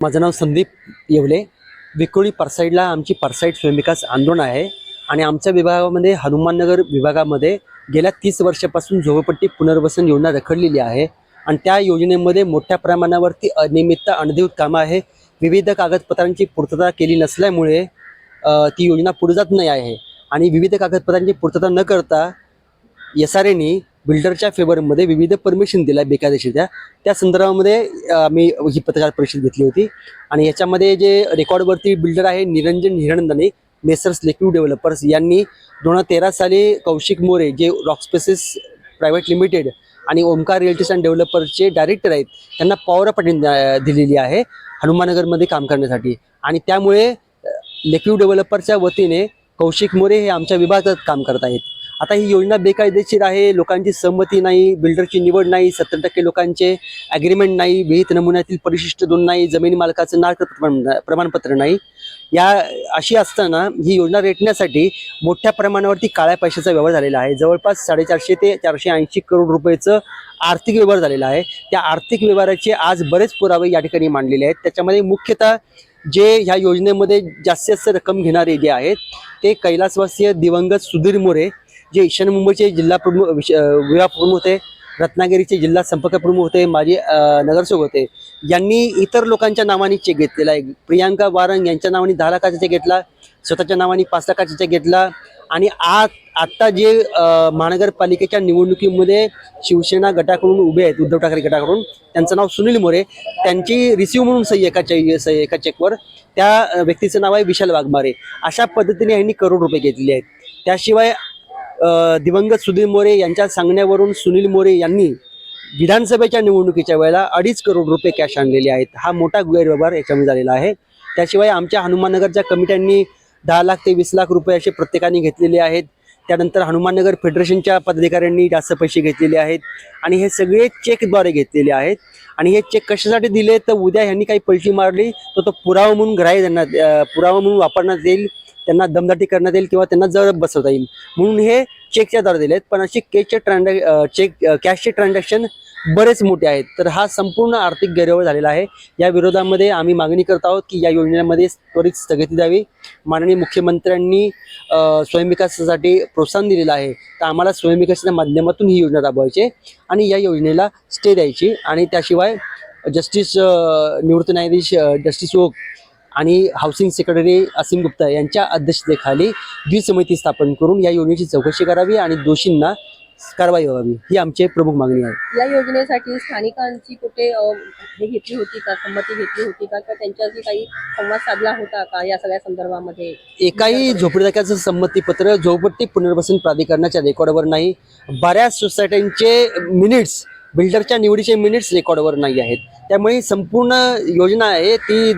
माझं नाव संदीप येवले. विकोळी परसाईडला आमची परसाईड स्वयंविकास आंदोलन आहे आणि आमच्या विभागामध्ये हनुमाननगर विभागामध्ये गेल्या तीस वर्षापासून झोपडपट्टी पुनर्वसन योजना रखडलेली आहे आणि त्या योजनेमध्ये मोठ्या प्रमाणावरती अनियमितता अनधिकृत कामं आहे. विविध कागदपत्रांची पूर्तता केली नसल्यामुळे ती योजना पुढे जात नाही आहे. आणि विविध कागदपत्रांची पूर्तता न करता एस आर एनी बिल्डरच्या फेवरमध्ये विविध परमिशन दिल्या बेकायदेशीरच्या त्या संदर्भामध्ये मी आम्ही ही पत्रकार परिषद घेतली होती. आणि याच्यामध्ये जे रेकॉर्डवरती बिल्डर आहे Niranjan Hiranandani Messrs liquid developers यांनी दोन हजार तेरा साली कौशिक मोरे जे रॉकस्पेसेस प्रायव्हेट लिमिटेड आणि ओमकार रिअल्टीज अँड डेव्हलपर्सचे डायरेक्टर आहेत त्यांना पॉवर ऑफ दिलेली आहे हनुमानगरमध्ये काम करण्यासाठी. आणि त्यामुळे लेक्यू डेव्हलपरच्या वतीने कौशिक मोरे हे आमच्या विभागात काम करत आहेत. आता ही योजना बेकायदेशीर आहे लोकांची संमती नाही बिल्डरची निवड नाही सत्तर टक्के लोकांचे ॲग्रीमेंट नाही विहित नमुन्यातील परिशिष्ट दोन नाही जमीन मालकाचं नागरिक प्रमाण प्रमाणपत्र नाही. या अशी असताना ही योजना रेटण्यासाठी मोठ्या प्रमाणावरती काळ्या पैशाचा व्यवहार झालेला आहे. जवळपास साडेचारशे ते चारशे ऐंशी करोड रुपयेचं आर्थिक व्यवहार झालेला आहे. त्या आर्थिक व्यवहाराचे आज बरेच पुरावे या ठिकाणी मांडलेले आहेत. त्याच्यामध्ये मुख्यतः जे ह्या योजनेमध्ये जास्तीत जास्त रक्कम घेणारे जे आहेत ते कैलासवासीय दिवंगत सुधीर मोरे जे ईशान्य मुंबईचे जिल्हा प्रमुख विश- विभाग प्रमुख होते रत्नागिरीचे जिल्हा संपर्क प्रमुख होते माजी नगरसेवक होते. यांनी इतर लोकांच्या नावाने चेक घेतलेला आहे. प्रियांका वारंग यांच्या नावाने दहा लाखाचा चेक घेतला स्वतःच्या नावाने पाच लाखाचा चेक घेतला आणि आज आत्ता जे महानगरपालिकेच्या निवडणुकीमध्ये शिवसेना गटाकडून उभे आहेत उद्धव ठाकरे गटाकडून त्यांचं नाव सुनील मोरे. त्यांची रिसिव्ह म्हणून सही एका चे सही एका चेकवर त्या व्यक्तीचं नाव आहे विशाल वाघमारे. अशा पद्धतीने यांनी करोड रुपये घेतलेले आहेत. त्याशिवाय दिवंगत सुधीर मोरे यांच्या सांगण्यावरून सुनील मोरे यांनी विधानसभेच्या निवडणुकीच्या वेळेला अडीच करोड रुपये कॅश आणलेले आहेत. हा मोठा गैरव्यवहार याच्यामध्ये झालेला आहे. त्याशिवाय आमच्या हनुमाननगरच्या कमिट्यांनी दहा लाख ते वीस लाख रुपये असे प्रत्येकाने घेतलेले आहेत. त्यानंतर हनुमाननगर फेडरेशनच्या पदाधिकाऱ्यांनी जास्त पैसे घेतलेले आहेत आणि हे सगळे चेकद्वारे घेतलेले आहेत. आणि हे चेक कशासाठी दिले? तर उद्या ह्यांनी काही पैसे मारली तर तो पुरावा म्हणून ग्राह्य त्यांना पुरावा म्हणून वापरण्यात येईल. त्यांना दमदाटी करण्यात येईल किंवा त्यांना जर बसवता येईल. म्हणून हे चेकच्या द्वारे आहेत पण असे केकचे ट्रान्झॅक चेक कॅशचे ट्रान्झॅक्शन बरेच मोठे आहेत. तर हा संपूर्ण आर्थिक गैरव्यवहार झालेला आहे. या विरोधामध्ये आम्ही मागणी करत आहोत की या योजनेमध्ये त्वरित स्थगिती द्यावी. माननीय मुख्यमंत्र्यांनी स्वयंविकासासाठी प्रोत्साहन दिलेलं आहे. तर आम्हाला स्वयंविकासाच्या माध्यमातून ही योजना राबवायची आणि या योजनेला स्टे द्यायची. आणि त्याशिवाय जस्टिस निवृत्त न्यायाधीश जस्टिस ओक आणि हाऊसिंग सेक्रेटरी असीम गुप्ता यांच्या अध्यक्षतेखाली द्विसमिती स्थापन करून या योजनेची चौकशी करावी आणि दोषींना कारवाई व्हावी ही आमची प्रमुख मागणी आहे. या योजनेसाठी स्थानिकांची कुठे हे घेतली होती का? संमती घेतली होती का? किंवा त्यांच्याशी काही संवाद साधला होता का या सगळ्या संदर्भामध्ये? एकाही झोपडीधारकाचं संमतीपत्र झोपडपट्टी पुनर्वसन प्राधिकरणाच्या रेकॉर्डवर नाही. बऱ्याच सोसायट्यांचे मिनिट्स बिल्डरच्या निवडीचे मिनिट्स रेकॉर्डवर नाही आहेत. त्यामुळे संपूर्ण योजना आहे ती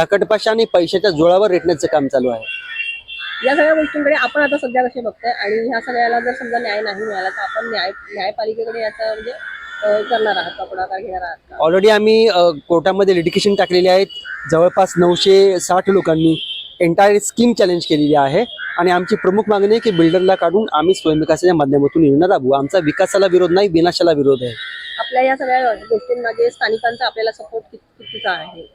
धाकटपाशा आणि पैशाच्या जोळावर रेटण्याचं काम चालू आहे. या सगळ्या गोष्टींकडे आपण आता सध्या कसे बघताय? आणि ह्या सगळ्याला जर समजा न्याय नाही मिळाला तर आपण न्याय न्यायपालिकेकडे याचा म्हणजे अ, करणार आहात का? पुढाकार घेणार आहात का? ऑलरेडी आम्ही अ, कोर्टामध्ये लिटिकेशन टाकलेले आहेत. जवळपास नऊशे साठ लोकांनी एंटायर स्कीम चॅलेंज केलेली आहे. आणि आमची प्रमुख मागणी आहे की बिल्डरला काढून आम्ही स्वयंविकासाच्या माध्यमातून योजना राबवू आमचा विकासाला विरोध नाही विनाशाला विरोध आहे. आपल्या या सगळ्या गोष्टींमध्ये स्थानिकांचा आपल्याला सपोर्ट कितीचा आहे?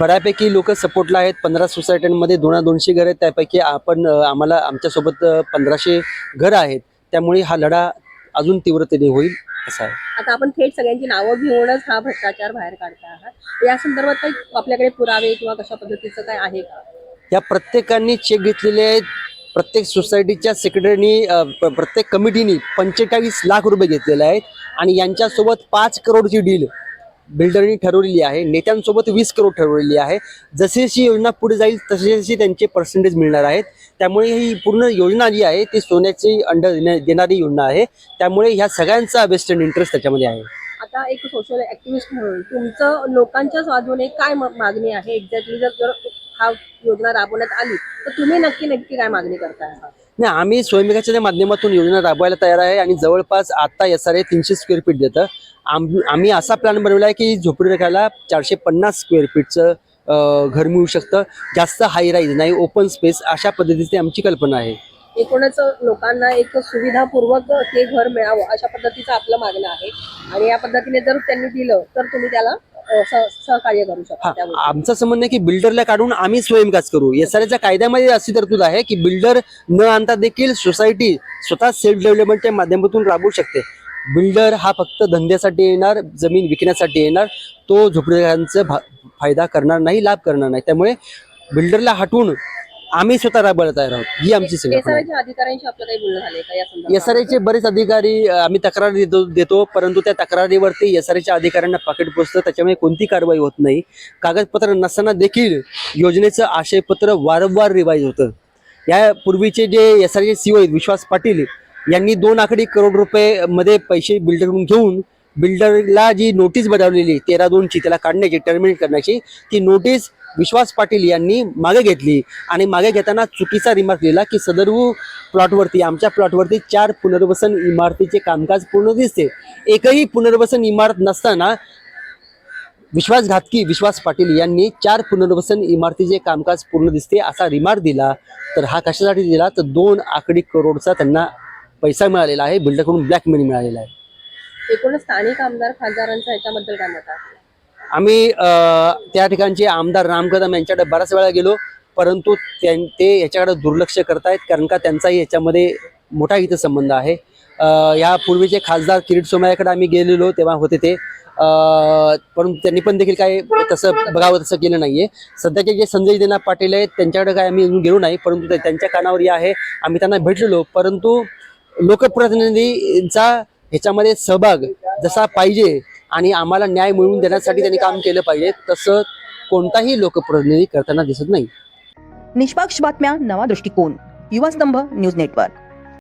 बऱ्यापैकी लोक सपोर्टला आहेत. पंधरा सोसायट्यांमध्ये दोन दोनशे घर आहेत. त्यापैकी आपण आम्हाला आमच्यासोबत पंधराशे घरं आहेत. त्यामुळे हा लढा अजून तीव्रतेने होईल असा आहे. आता आपण थेट सगळ्यांची नावं घेऊनच हा भ्रष्टाचार बाहेर काढता आहात. या संदर्भात काही आपल्याकडे पुरावे किंवा कशा पद्धतीचं काय आहे का? या प्रत्येकाने चेक घेतलेले आहेत. प्रत्येक सोसायटीच्या सेक्रेटरीनी प्रत्येक कमिटीनी पंचेचाळीस लाख रुपये घेतलेले आहेत. आणि यांच्यासोबत पाच करोडची डील बिल्डरनी ठरवलेली आहे. नेत्यांसोबत वीस करोड ठरवलेली आहे. जशी जशी योजना पुढे जाईल तसे तशी त्यांचे पर्सेंटेज मिळणार आहेत. त्यामुळे ही पूर्ण योजना जी आहे ती सोन्याची अंडर देण्या- देणारी योजना आहे. त्यामुळे ह्या सगळ्यांचा वेस्टर्न इंटरेस्ट त्याच्यामध्ये आहे. आता एक सोशल ऍक्टिव्हिस्ट म्हणून तुमचं लोकांच्या बाजूने काय म- मागणी आहे? एक्झॅक्टली जर जर हा योजना राबवण्यात आली तर तुम्ही नक्की नक्की काय मागणी करताय? नाही आम्ही स्वयंविकासाच्या माध्यमातून योजना राबवायला तयार आहे आणि जवळपास आता एस आर ए तीनशे स्क्वेअर फीट देतं. आम आम्ही असा प्लॅन बनवला आहे की झोपडी रेखाला चारशे पन्नास स्क्वेअर फीटचं घर मिळू शकतं. जास्त हाय राईज नाही ओपन स्पेस अशा पद्धतीची आमची कल्पना आहे. एकूणच लोकांना एक सुविधापूर्वक ते घर मिळावं अशा पद्धतीचं आपलं मागणं आहे. आणि या पद्धतीने जर त्यांनी दिलं तर तुम्ही त्याला सहकार्य करू शकतो? आमचं की बिल्डरला काढून आम्ही स्वयंकाच करू. एस आर कायद्यामध्ये अशी तरतूद आहे की बिल्डर न आणता देखील सोसायटी स्वतः सेल्फ डेव्हलपमेंटच्या माध्यमातून राबवू शकते. बिल्डर हा फक्त धंद्यासाठी येणार जमीन विकण्यासाठी येणार तो झोपडीकरांचा फायदा करणार नाही लाभ करणार नाही. त्यामुळे बिल्डरला हटवून आम्ही स्वतः राबवायला तयार आहोत. ही आमची संकल्पना आहे SRI च्या अधिकाऱ्यांशी आपलं काही बोलणं झालंय का या संदर्भात? एस आर बरेच अधिकारी अ, आम्ही तक्रार देतो देतो परंतु त्या तक्रारीवरती एस आर अधिकाऱ्यांना पाकिट पोचतं त्याच्यामुळे कोणती कारवाई होत नाही. कागदपत्र नसताना देखील योजनेचं आशयपत्र वारंवार रिवाईज होतं. या पूर्वीचे जे एस आर सी आहेत विश्वास पाटील यांनी दोन आकडी करोड रुपये मध्ये पैसे बिल्डरकडून घेऊन बिल्डरला जी नोटीस बजावलेली तेरा दोनची त्याला काढण्याची टर्मिनेट करण्याची ती नोटीस विश्वास पाटील यांनी मागे घेतली. आणि मागे घेताना चुकीचा रिमार्क लिहिला की सदरवू प्लॉटवरती आमच्या प्लॉटवरती चार पुनर्वसन इमारतीचे कामकाज पूर्ण दिसते. एकही पुनर्वसन इमारत नसताना विश्वासघातकी विश्वास पाटील यांनी चार पुनर्वसन इमारतीचे कामकाज पूर्ण दिसते असा रिमार्क दिला. तर हा कशासाठी दिला? तर दोन आकडी करोडचा त्यांना पैसा मिळालेला आहे बिल्डरकडून ब्लॅक मनी मिळालेला आहे. एकूण स्थानिक आमदार खासदारांचा याच्याबद्दल काय मत आहे? आम्ही त्या ठिकाणचे आमदार राम कदम यांच्याकडे बऱ्याच वेळा गेलो परंतु त्यां- ते याच्याकडे दुर्लक्ष करतायत कारण का त्यांचाही याच्यामध्ये मोठा इथं संबंध आहे. या पूर्वीचे खासदार किरीट सोमयाकडे आम्ही गेलेलो तेव्हा होते ते. परंतु त्यांनी पण देखील काय तसं बघावं तसं केलं नाहीये. सध्याचे जे संजय देना पाटील आहेत त्यांच्याकडे काय आम्ही गेलो नाही परंतु त्यांच्या कानावर या आहे. आम्ही त्यांना भेटलेलो परंतु लोकप्रतिनिधींचा ह्याच्यामध्ये सहभाग जसा पाहिजे आणि आम्हाला न्याय मिळवून देण्यासाठी त्यांनी काम केलं पाहिजे तसं कोणताही लोकप्रतिनिधी करताना दिसत नाही. निष्पक्ष बातम्या नवा दृष्टिकोन युवा स्तंभ न्यूज नेटवर्क.